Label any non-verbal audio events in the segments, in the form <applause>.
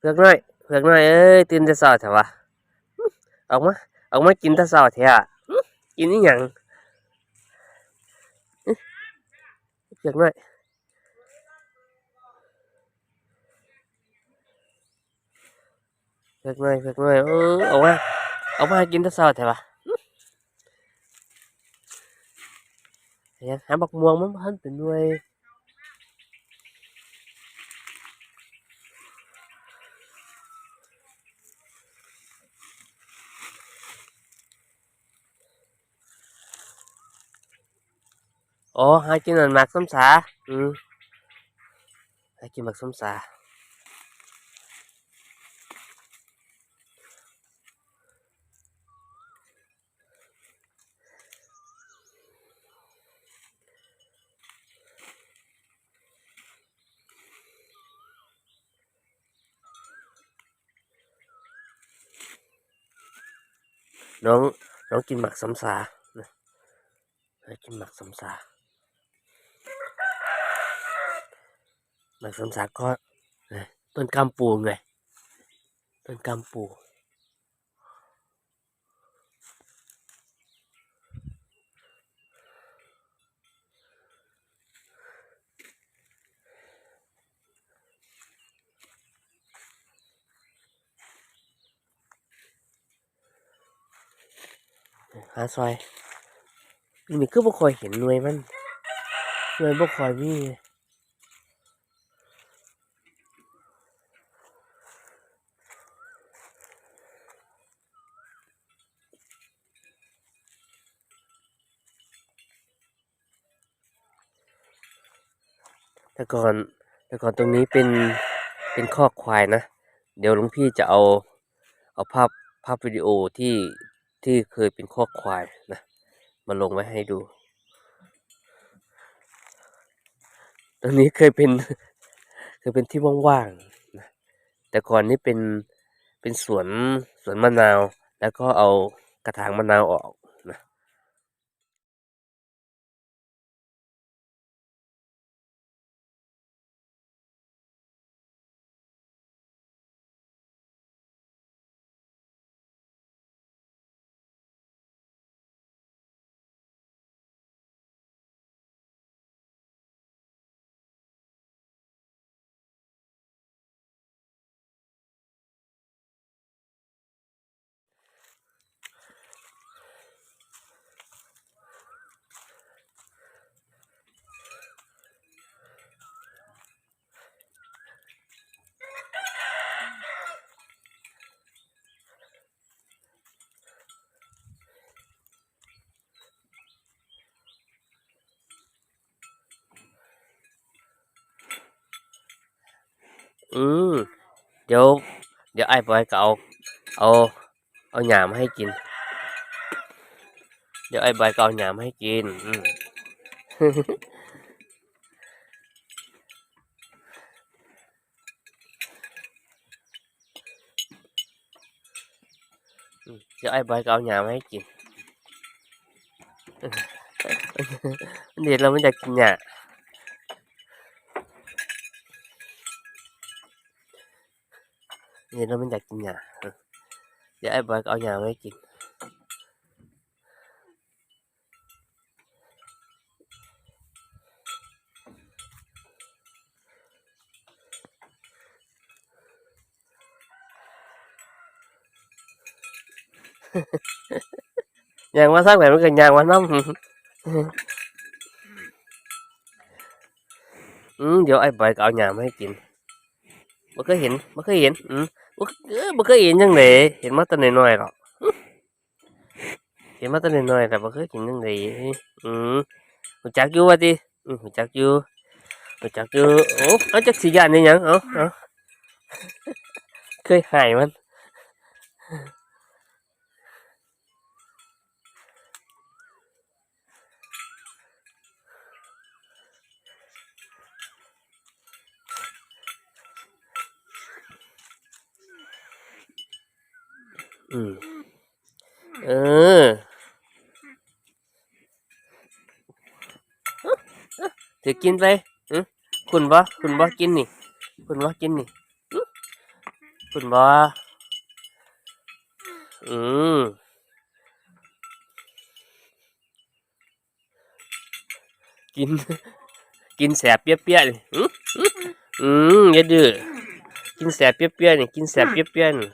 เผือกน้อยเผือกน้อยเอ้ยตื่นแต่เช้าแถอะวะออกมาออกมากินแต่เช้าแท้อะกินอีหยังเผือกน้อยเผือกน้อยเผือกน้อยเออออกมาออกมากินแต่เช้าแถอะวะเฮ้ยหาบักม่วงมันพันเป็นหน่วย ồ hai kia là mạc xóm xà, ừ. Hai kia mạc xóm xà, nó nó trên mặt sấm xà. Nó trên mặt sấm xà. หมากสมสานะหากินหมากส้มสาหมากสมสาก็เอ่อต้นกำปูไง ต้นกำปูหาซอยปีนี้คือบ่คอยเห็นหน่วยมันหน่วยบ่คอยมี แต่ก่อนแต่ก่อนตรงนี้เป็นเป็นคอกควายนะ เดี๋ยวหลวงพี่จะเอาเอาภาพภาพวิดีโอที่ที่เคยเป็นคอกควายนะมาลงไว้ให้ดู ตรงนี้เคยเป็นเคยเป็นที่ว่างๆนะแต่ก่อนนี่เป็นเป็นสวนสวนมะนาว แล้วก็เอากระถางมะนาวออก อืมเดี๋ยว เดี๋ยวไอ้บอยก็เอา เอา เอาหยามให้กิน เดี๋ยวไอ้บอยก็เอาหยามให้กิน อืม อืมเดี๋ยวไอ้บอยก็เอาหยามให้กิน เดี๋ยวเราไม่อยากกินหยาเดี๋ยวเราไม่ 얘 너무 작냐 야 이봐 어냐 왜 긴. nhà ừ. dạ, mới ăn, <laughs> nhà quá sát mẹ mới gần nhà quá năm <laughs> ừ vô ai bậy cạo nhà mấy chuyện บ่เคยเห็นบ่เคยเห็น อืมบ่เออบ่เคยเห็นจังไดเห็นมาแต่น้อยๆหรอกเห็นมาแต่น้อยๆแต่บ่เคยเห็นจังไดอืมรู้จักอยู่ว่าติอืมรู้จักอยู่รู้จักอยู่โอ้เอาจักสิย่านอีหยังเอ้าเอ้าเคยหายมัน อืมเออถือกินไปคุณบ่คุณบ่กินนี่ คุณบ่กินนี่ คุณบออืมกิน กินแสบเปี้ยๆนี่อืมอือืมอย่าดื้อกินแสบเปรี้ยๆนี่ กินแสบเปรี้ยๆนี่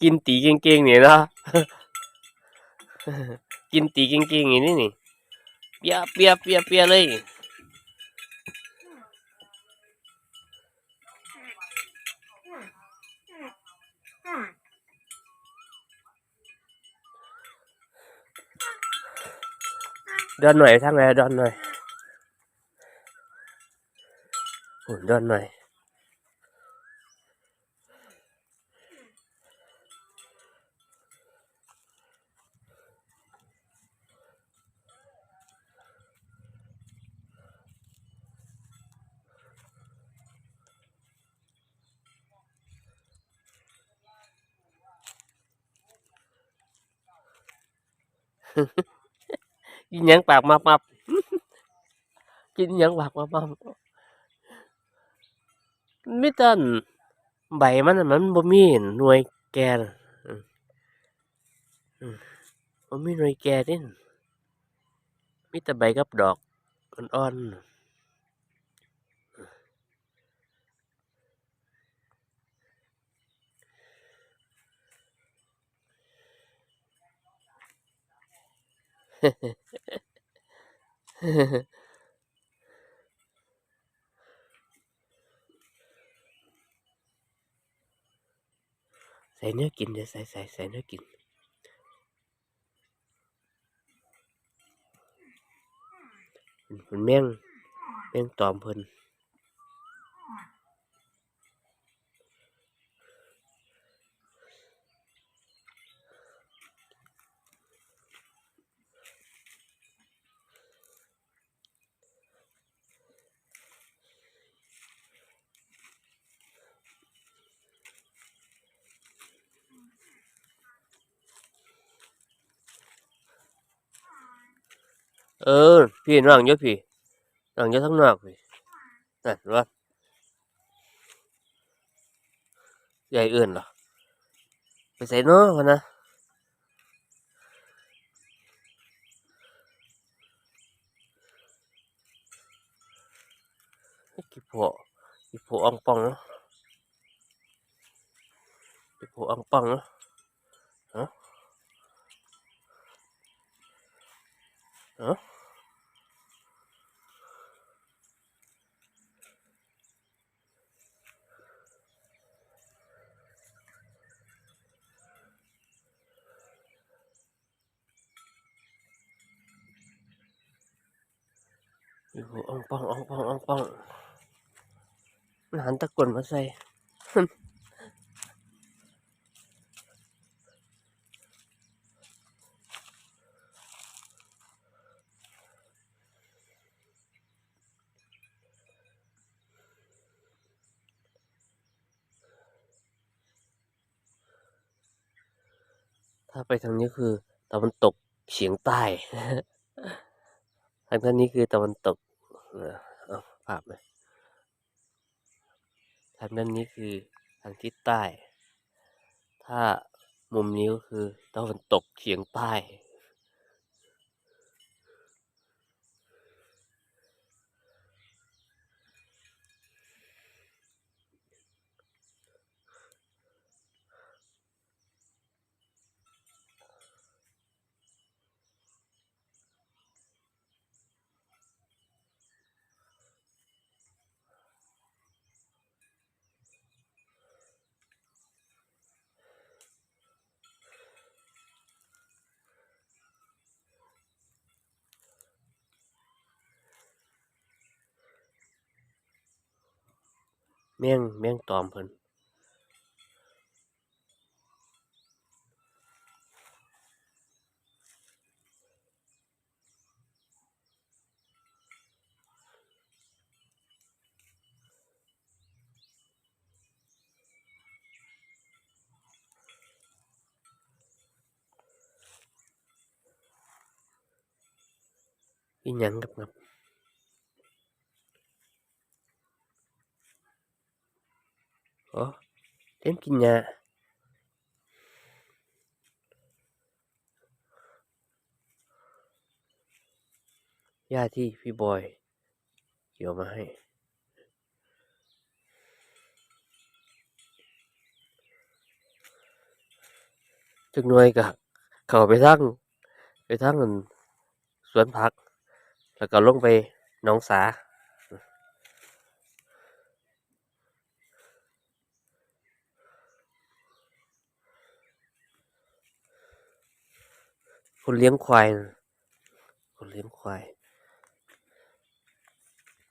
กินตีเก่งๆนี่เนาะ กินตีเก่งๆอย่างนี้นี่เปียเปียเปียเปียเลย เดินหน่อยท กินยังปากมาปับกินยังปากมาปับมิตันใบมันมันบ่มีหน่วยแกนบ่มีหน่วยแกนนี่มีแต่ใบกับดอกอ่อนๆ ใส่เนื้อกินเดี๋ยวใส่ใส่ใส่เนื้อกินมันแม่งแม่งตอมเพิ่น เออ พี่น้องอยู่พี่น้องอยู่ทั้งนอกพี่นั่นว่าใหญ่เอื่นเหรอไปใส่เนาะพะนะกี่พวกกี่พวกอ่องปองเนาะกี่พวกอ่องปองเนาะฮะ ฮะกี่อ่องป่องอ่องป่องอ่องป่องมันหันตะกรวนมาใส่ ถ้าไปทางนี้คือตะวันตกเฉียงใต้ทางด้านนี้คือตะวันตกเอาภาพไหมทางด้านนี้คือทางทิศใต้ ถ้ามุมนี้ก็คือตะวันตกเฉียงใต้ เมี่ยงเมี่ยงตอมเพิ่นอีหยังกับงับ เล่นกินหญ้าหญ้าที่พี่บอยเกี่ยวมาให้ จักหน่วยก็เข้าไปทางไปทางอั่นสวนผัก แล้วก็ลงไปหนองสา คนเลี้ยงควาย คนเลี้ยงควาย